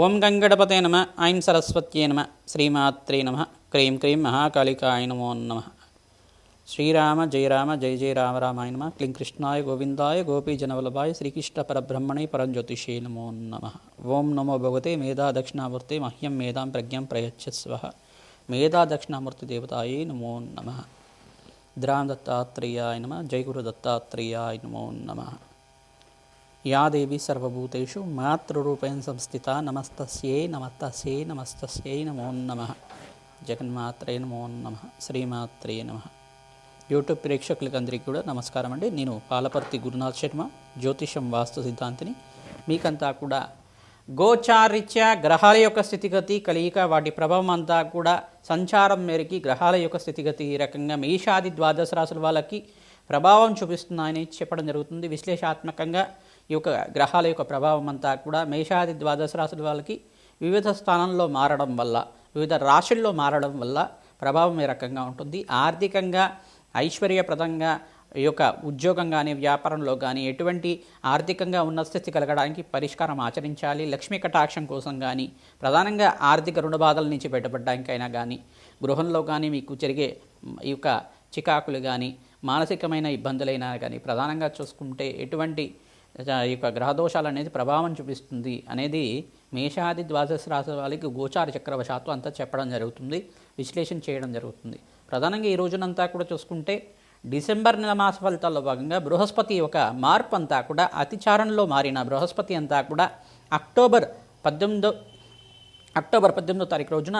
ఓం గంగడపతే నమ ఐం సరస్వత్యే నమ శ్రీమాత్రే నమ క్రీం క్రీం మహాకాళికాయ నమో నమ. శ్రీరామ జయ రామ జయ జయ రామ రామాయ నమ క్లీం కృష్ణాయ గోవిందాయ గోపీజనవల్లభాయ శ్రీకృష్ణ పరబ్రహ్మణే పరంజ్యోతిషే నమో నమ. ఓం నమో భగవతే మేధా దక్షిణామూర్తి మహ్యం మేధాం ప్రజ్ఞం ప్రయచ్చస్వ మేధా దక్షిణామూర్తి దేవతాయే నమో నమ. ద్రాం దత్తాత్రేయాయ నమ జయ గురు దత్తాత్రేయాయ నమో నమ. యా దేవి సర్వభూతేషు మాతృరూపేణ సంస్థిత నమస్తస్యై నమస్తస్యై నమస్తస్యై నమో నమ. జగన్మాత్రే నమో నమ. శ్రీమాత్రే నమ. యూట్యూబ్ ప్రేక్షకులకి అందరికీ కూడా నమస్కారం అండి. నేను పాలపర్తి గురునాథ్ శర్మ జ్యోతిషం వాస్తు సిద్ధాంతిని. మీకంతా కూడా గోచారిత్య గ్రహాల యొక్క స్థితిగతి కలియిక వాటి ప్రభావం అంతా కూడా సంచారం మేరకి గ్రహాల యొక్క స్థితిగతి ఈ రకంగా మేషాది ద్వాదశ రాశుల వాళ్ళకి ప్రభావం చూపిస్తున్నాయని చెప్పడం జరుగుతుంది. విశ్లేషాత్మకంగా ఈ యొక్క గ్రహాల యొక్క ప్రభావం అంతా కూడా మేషాది ద్వాదశ రాశుల వాళ్ళకి వివిధ స్థానంలో మారడం వల్ల వివిధ రాశుల్లో మారడం వల్ల ప్రభావం ఏ రకంగా ఉంటుంది? ఆర్థికంగా ఐశ్వర్యప్రదంగా ఈ యొక్క ఉద్యోగం కానీ వ్యాపారంలో కానీ ఎటువంటి ఆర్థికంగా ఉన్నత స్థితి కలగడానికి పరిష్కారం ఆచరించాలి? లక్ష్మీ కటాక్షం కోసం కానీ ప్రధానంగా ఆర్థిక రుణ బాధల నుంచి బయటపడడానికైనా కానీ గృహంలో కానీ మీకు జరిగే ఈ యొక్క చికాకులు కానీ మానసికమైన ఇబ్బందులైనా కానీ ప్రధానంగా చూసుకుంటే ఎటువంటి ఈ యొక్క గ్రహదోషాలు అనేది ప్రభావం చూపిస్తుంది అనేది మేషాది ద్వాదశ రాశి వాళ్ళకి గోచార చక్రవశాత్తు అంతా చెప్పడం జరుగుతుంది విశ్లేషణ చేయడం జరుగుతుంది. ప్రధానంగా ఈ రోజునంతా కూడా చూసుకుంటే డిసెంబర్ నెల మాస ఫలితాల్లో భాగంగా బృహస్పతి యొక్క మార్పు అంతా కూడా అతిచారణలో మారిన బృహస్పతి అంతా కూడా అక్టోబర్ పద్దెనిమిదో అక్టోబర్ పద్దెనిమిదో తారీఖు రోజున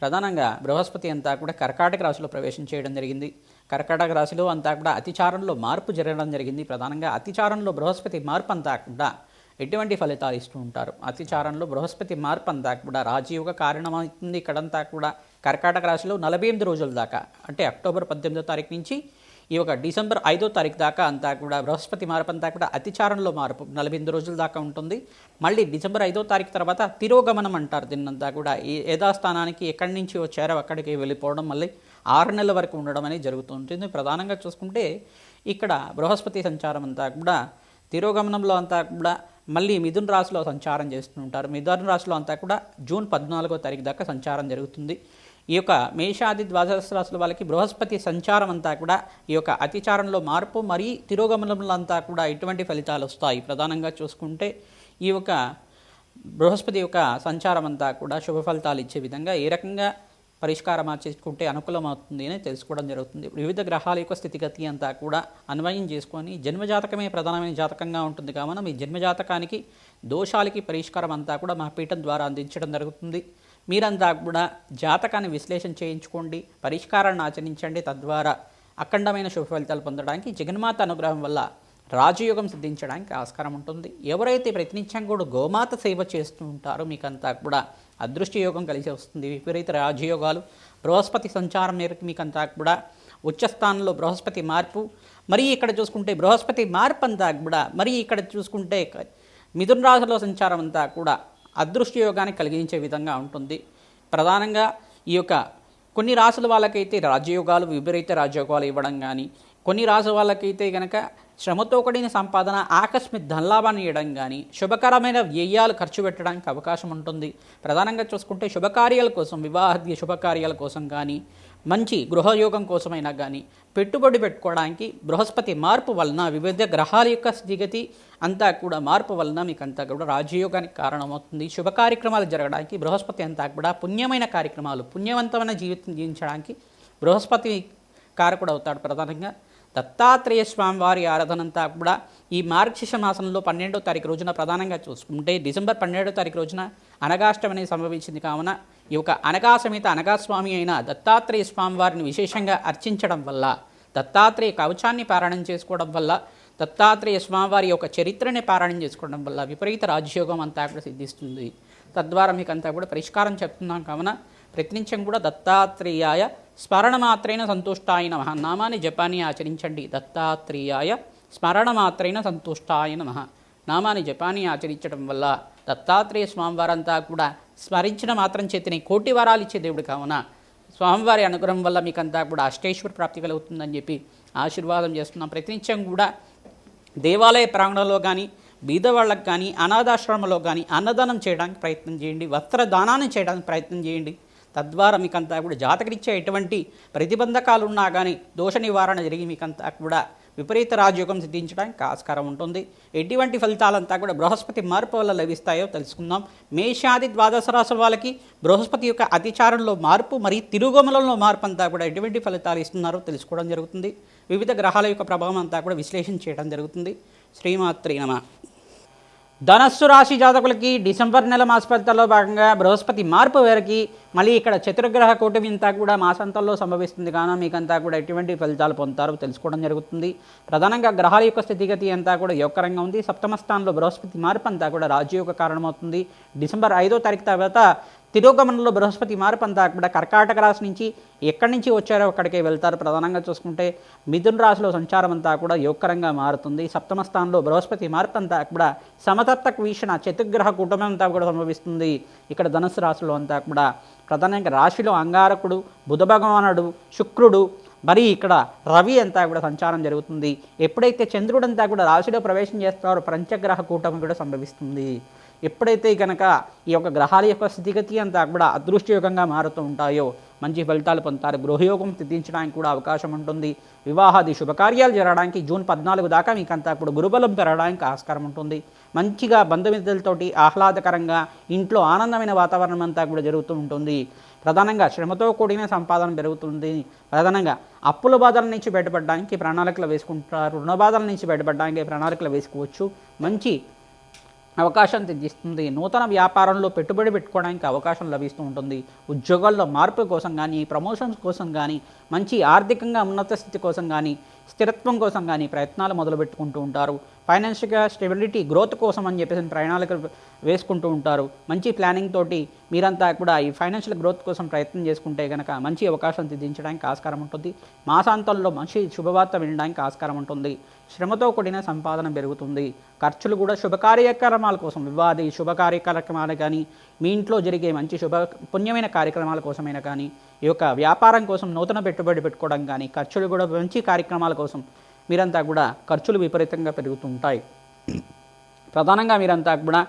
ప్రధానంగా బృహస్పతి అంతా కూడా కర్కాటక రాశిలో ప్రవేశం చేయడం జరిగింది. కర్కాటక రాశిలో అంతా కూడా అతిచారంలో మార్పు జరగడం జరిగింది. ప్రధానంగా అతిచారంలో బృహస్పతి మార్పు అంతా కూడా ఎటువంటి ఫలితాలు ఇస్తూ ఉంటారు? అతిచారంలో బృహస్పతి మార్పు అంతా కూడా రాజయోగ కారణమవుతుంది. ఇక్కడంతా కూడా కర్కాటక రాశిలో నలభై ఎనిమిది రోజుల దాకా అంటే అక్టోబర్ పద్దెనిమిదో తారీఖు నుంచి ఈ ఒక డిసెంబర్ ఐదో తారీఖు దాకా అంతా కూడా బృహస్పతి మార్పు అంతా కూడా అతిచారంలో మార్పు నలభై ఎనిమిది రోజుల దాకా ఉంటుంది. మళ్ళీ డిసెంబర్ ఐదో తారీఖు తర్వాత తిరోగమనం అంటారు. దీన్నంతా కూడా ఈ యథాస్థానానికి ఎక్కడి నుంచి వచ్చారో అక్కడికి వెళ్ళిపోవడం మళ్ళీ ఆరు నెలల వరకు ఉండడం అనేది జరుగుతూ ఉంటుంది. ప్రధానంగా చూసుకుంటే ఇక్కడ బృహస్పతి సంచారం అంతా కూడా తిరోగమనంలో అంతా కూడా మళ్ళీ మిథున్ రాశిలో సంచారం చేస్తుంటారు మిథున్ రాశిలో అంతా కూడా జూన్ పద్నాలుగో తారీఖు దాకా సంచారం జరుగుతుంది. ఈ యొక్క మేషాది ద్వాదశ రాశుల వాళ్ళకి బృహస్పతి సంచారం అంతా కూడా ఈ యొక్క అతిచారంలో మార్పు మరీ తిరోగమనంలో అంతా కూడా ఎటువంటి ఫలితాలు వస్తాయి. ప్రధానంగా చూసుకుంటే ఈ యొక్క బృహస్పతి యొక్క సంచారం అంతా కూడా శుభ ఫలితాలు ఇచ్చే విధంగా ఏ రకంగా పరిష్కారం చేసుకుంటే అనుకూలమవుతుంది అని తెలుసుకోవడం జరుగుతుంది. వివిధ గ్రహాల యొక్క స్థితిగతి అంతా కూడా అన్వయం చేసుకొని జన్మజాతకమే ప్రధానమైన జాతకంగా ఉంటుంది కావున మీ జన్మజాతకానికి దోషాలకి పరిష్కారం అంతా కూడా మా పీఠం ద్వారా అందించడం జరుగుతుంది. మీరంతా కూడా జాతకాన్ని విశ్లేషణ చేయించుకోండి పరిష్కారాన్ని ఆచరించండి. తద్వారా అఖండమైన శుభ ఫలితాలు పొందడానికి జగన్మాత అనుగ్రహం వల్ల రాజయోగం సిద్ధించడానికి ఆస్కారం ఉంటుంది. ఎవరైతే ప్రతినిత్యం కూడా గోమాత సేవ చేస్తూ ఉంటారో మీకంతా కూడా అదృష్ట యోగం కలిసి వస్తుంది. విపరీత రాజయోగాలు బృహస్పతి సంచారం మేరకు మీకంతా కూడా ఉచ్చస్థానంలో బృహస్పతి మార్పు మరి ఇక్కడ చూసుకుంటే బృహస్పతి మార్పు అంతా కూడా మరి ఇక్కడ చూసుకుంటే మిథున రాశిలో సంచారం అంతా కూడా అదృష్ట యోగాన్ని కలిగించే విధంగా ఉంటుంది. ప్రధానంగా ఈ యొక్క కొన్ని రాసుల వాళ్ళకైతే రాజయోగాలు విపరీత రాజయోగాలు ఇవ్వడం కానీ కొన్ని రాసుల వాళ్ళకైతే కనుక శ్రమతో కూడిన సంపాదన ఆకస్మిక ధనలాభాన్ని ఇవ్వడం కానీ శుభకరమైన వ్యయాలు ఖర్చు పెట్టడానికి అవకాశం ఉంటుంది. ప్రధానంగా చూసుకుంటే శుభకార్యాల కోసం వివాహాది శుభకార్యాల కోసం కానీ మంచి గృహయోగం కోసమైనా కానీ పెట్టుబడి పెట్టుకోవడానికి బృహస్పతి మార్పు వలన వివిధ గ్రహాల యొక్క స్థితిగతి అంతా కూడా మార్పు వలన మీకు అంతా కూడా రాజయోగానికి కారణమవుతుంది. శుభ కార్యక్రమాలు జరగడానికి బృహస్పతి అంతా కూడా పుణ్యమైన కార్యక్రమాలు పుణ్యవంతమైన జీవితం జీవించడానికి బృహస్పతి కారకుడు అవుతాడు ప్రధానంగా. దత్తాత్రేయ స్వామి వారి ఆరాధనంతా కూడా ఈ మార్గశిష మాసంలో పన్నెండో తారీఖు రోజున ప్రధానంగా చూసుకుంటే డిసెంబర్ పన్నెండో తారీఖు రోజున అనగాష్టమి సంభవించింది కావున ఈ యొక్క అనగా సమేత అనగాస్వామి అయిన దత్తాత్రేయ స్వామి వారిని విశేషంగా అర్చించడం వల్ల దత్తాత్రేయ కవచాన్ని పారాయణం చేసుకోవడం వల్ల దత్తాత్రేయ స్వామివారి యొక్క చరిత్రని పారాయణం చేసుకోవడం వల్ల విపరీత రాజయోగం అంతా కూడా సిద్ధిస్తుంది. తద్వారా మీకు అంతా కూడా పరిష్కారం చెప్తున్నాం కావున ప్రతినిత్యం కూడా దత్తాత్రేయాయ స్మరణమాత్రేణ సంతుష్టాయ నమ. నామాన్ని జపాన్ని ఆచరించండి. దత్తాత్రేయాయ స్మరణమాత్రేణ సంతుష్టాయ నమ. నామాన్ని జపాన్ని ఆచరించడం వల్ల దత్తాత్రేయ స్వామివారంతా కూడా స్మరించిన మాత్రం చేతిని కోటి వరాలు ఇచ్చే దేవుడు కావున స్వామివారి అనుగ్రహం వల్ల మీకంతా కూడా అష్టేశ్వర ప్రాప్తి కలుగుతుందని చెప్పి ఆశీర్వాదం చేస్తున్నాం. ప్రతినిత్యం కూడా దేవాలయ ప్రాంగణంలో కానీ బీదవాళ్ళకు కానీ అనాథాశ్రమంలో కానీ అన్నదానం చేయడానికి ప్రయత్నం చేయండి. వస్త్రదానాన్ని చేయడానికి ప్రయత్నం చేయండి. తద్వారా మీకంతా కూడా జాతకరిచ్చే ఎటువంటి ప్రతిబంధకాలు ఉన్నా కానీ దోష నివారణ జరిగి మీకంతా కూడా విపరీత రాజయోగం సిద్ధించడానికి ఆస్కారం ఉంటుంది. ఎటువంటి ఫలితాలంతా కూడా బృహస్పతి మార్పు వల్ల లభిస్తాయో తెలుసుకుందాం. మేషాది ద్వాదశ రాసుల వాళ్ళకి బృహస్పతి యొక్క అతిచారంలో మార్పు మరియు తిరుగుమలంలో మార్పు అంతా కూడా ఎటువంటి ఫలితాలు ఇస్తున్నారో తెలుసుకోవడం జరుగుతుంది. వివిధ గ్రహాల యొక్క ప్రభావం అంతా కూడా విశ్లేషణ చేయడం జరుగుతుంది. శ్రీమాత్రి నమ. ధనస్సు రాశి జాతకులకి డిసెంబర్ నెల మాస భాగంగా బృహస్పతి మార్పు వేరకి మళ్ళీ ఇక్కడ చతుర్గ్రహ కూటమి అంతా కూడా మాసంతంలో సంభవిస్తుంది. కాన మీకంతా కూడా ఎటువంటి ఫలితాలు పొందుతారో తెలుసుకోవడం జరుగుతుంది. ప్రధానంగా గ్రహాల యొక్క స్థితిగతి అంతా కూడా యోగకరంగా ఉంది. సప్తమ స్థానంలో బృహస్పతి మార్పు అంతా కూడా రాజయోగ కారణమవుతుంది. డిసెంబర్ ఐదో తారీఖు తర్వాత తిరోగమనంలో బృహస్పతి మార్పు అంతా కూడా కర్కాటక రాశి నుంచి ఎక్కడి నుంచి వచ్చారో అక్కడికే వెళ్తారు. ప్రధానంగా చూసుకుంటే మిథున రాశిలో సంచారం అంతా కూడా యోగకరంగా మారుతుంది. సప్తమ స్థానంలో బృహస్పతి మార్పు అంతా కూడా సమతత్వక వీక్షణ చతుర్గ్రహ కుటుంబం అంతా కూడా సంభవిస్తుంది. ఇక్కడ ధనుసు రాశిలో అంతా కూడా ప్రధానంగా రాశిలో అంగారకుడు బుధ భగవానుడు శుక్రుడు మరి ఇక్కడ రవి అంతా కూడా సంచారం జరుగుతుంది. ఎప్పుడైతే చంద్రుడంతా కూడా రాశిలో ప్రవేశం చేస్తారో పంచగ్రహ కూటమి కూడా సంభవిస్తుంది. ఎప్పుడైతే కనుక ఈ యొక్క గ్రహాల యొక్క స్థితిగతి అంతా కూడా అదృష్టయోగంగా మారుతూ ఉంటాయో మంచి ఫలితాలు పొందుతారు. గృహయోగం సిద్ధించడానికి కూడా అవకాశం ఉంటుంది. వివాహాది శుభకార్యాలు జరగడానికి జూన్ పద్నాలుగు దాకా మీకు అంతా కూడా గురుబలం పెరగడానికి ఆస్కారం ఉంటుంది. మంచిగా బంధుమిత్రులతోటి ఆహ్లాదకరంగా ఇంట్లో ఆనందమైన వాతావరణం అంతా కూడా జరుగుతూ ఉంటుంది. ప్రధానంగా శ్రమతో కూడిన సంపాదన పెరుగుతుంది. ప్రధానంగా అప్పుల బాధల నుంచి బయటపడడానికి ప్రణాళికలు వేసుకుంటారు. రుణ బాధల నుంచి బయటపడడానికి ప్రణాళికలు వేసుకోవచ్చు. మంచి అవకాశం తెచ్చిస్తుంది. నూతన వ్యాపారంలో పెట్టుబడి పెట్టుకోవడానికి అవకాశం లభిస్తూ ఉంటుంది. ఉద్యోగాల్లో మార్పు కోసం కానీ ప్రమోషన్స్ కోసం కానీ మంచి ఆర్థికంగా ఉన్నత స్థితి కోసం కానీ స్థిరత్వం కోసం కానీ ప్రయత్నాలు మొదలు పెట్టుకుంటూ ఉంటారు. ఫైనాన్షియల్గా స్టెబిలిటీ గ్రోత్ కోసం అని చెప్పేసి ప్రణాళికలు వేసుకుంటూ ఉంటారు. మంచి ప్లానింగ్ తోటి మీరంతా కూడా ఈ ఫైనాన్షియల్ గ్రోత్ కోసం ప్రయత్నం చేసుకుంటే కనుక మంచి అవకాశం సిద్ధించడానికి ఆస్కారం ఉంటుంది. మాసాంతంలో మంచి శుభవార్త వినడానికి ఆస్కారం ఉంటుంది. శ్రమతో కూడిన సంపాదన పెరుగుతుంది. ఖర్చులు కూడా శుభ కార్యక్రమాల కోసం వివాది శుభ కార్యక్రమాలు కానీ మీ ఇంట్లో జరిగే మంచి శుభ పుణ్యమైన కార్యక్రమాల కోసమైనా కానీ ఈ యొక్క వ్యాపారం కోసం నూతన పెట్టుబడి పెట్టుకోవడం కానీ ఖర్చులు కూడా మంచి కార్యక్రమాల కోసం మీరంతా కూడా ఖర్చులు విపరీతంగా పెరుగుతుంటాయి ప్రధానంగా మీరంతా కూడా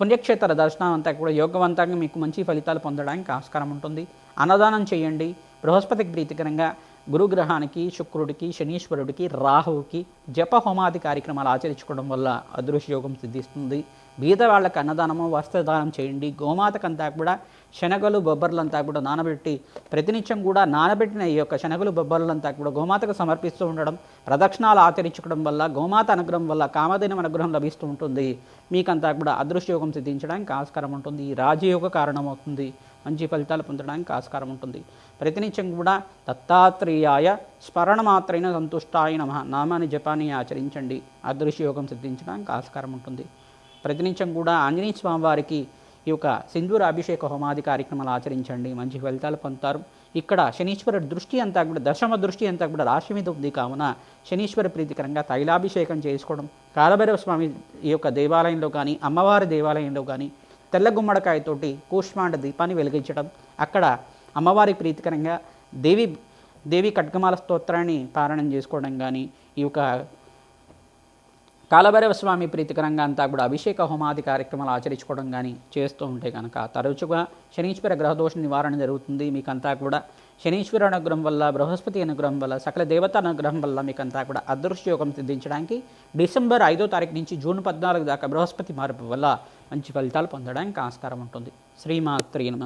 పుణ్యక్షేత్ర దర్శనం అంతా కూడా యోగవంతంగా మీకు మంచి ఫలితాలు పొందడానికి ఆస్కారం ఉంటుంది. అన్నదానం చేయండి. బృహస్పతికి ప్రీతికరంగా గురుగ్రహానికి శుక్రుడికి శనీశ్వరుడికి రాహువుకి జప హోమాది కార్యక్రమాలు ఆచరించుకోవడం వల్ల అదృశ్యయోగం సిద్ధిస్తుంది. బీద వాళ్ళకి అన్నదానము వస్త్రదానం చేయండి. గోమాతకంతా కూడా శనగలు బొబ్బర్లంతా కూడా నానబెట్టి ప్రతినిత్యం కూడా నానబెట్టిన ఈ యొక్క శనగలు బొబ్బర్లంతా కూడా గోమాతకు సమర్పిస్తూ ఉండడం ప్రదక్షిణాలు ఆచరించుకోవడం వల్ల గోమాత అనుగ్రహం వల్ల కామధేనం అనుగ్రహం లభిస్తూ ఉంటుంది. మీకంతా కూడా అదృష్టయోగం సిద్ధించడానికి ఆస్కారం ఉంటుంది. రాజయోగ కారణమవుతుంది. మంచి ఫలితాలు పొందడానికి ఆస్కారం ఉంటుంది. ప్రతినిత్యం కూడా దత్తాత్రేయాయ స్మరణ మాత్రైన సంతుష్టాయ నమ. నామాన్ని జపాన్ని ఆచరించండి. అదృశ్యయోగం సిద్ధించడానికి ఆస్కారం ఉంటుంది. ప్రతినిత్యం కూడా ఆంజనేయ స్వామి వారికి ఈ యొక్క సింధూర అభిషేక హోమాది కార్యక్రమాలు ఆచరించండి మంచి ఫలితాలు పొందుతారు. ఇక్కడ శనీశ్వరుడి దృష్టి అంతా కూడా దశమ దృష్టి అంతా కూడా రాశి మీద ఉంది. కావున శనీశ్వర ప్రీతికరంగా తైలాభిషేకం చేసుకోవడం కాలభైరవ స్వామి ఈ యొక్క దేవాలయంలో కానీ అమ్మవారి దేవాలయంలో కానీ తెల్ల గుమ్మడికాయతోటి కూష్మాండ దీపాన్ని వెలిగించడం అక్కడ అమ్మవారి ప్రీతికరంగా దేవి దేవి ఖడ్గమాల స్తోత్రాన్ని పారాయణం చేసుకోవడం కానీ ఈ యొక్క కాలభైరవ స్వామి ప్రీతికరంగా అంతా కూడా అభిషేక హోమాది కార్యక్రమాలు ఆచరించుకోవడం కానీ చేస్తూ ఉంటే కనుక తరచుగా శనీశ్వర గ్రహదోష నివారణ జరుగుతుంది. మీకంతా కూడా శనీశ్వర అనుగ్రహం వల్ల బృహస్పతి అనుగ్రహం వల్ల సకల దేవత అనుగ్రహం వల్ల మీకంతా కూడా అదృష్టయోగం సిద్ధించడానికి డిసెంబర్ ఐదో తారీఖు నుంచి జూన్ పద్నాలుగు దాకా బృహస్పతి మార్పు వల్ల మంచి ఫలితాలు పొందడానికి ఆస్కారం ఉంటుంది. శ్రీమాత్రీ నమ.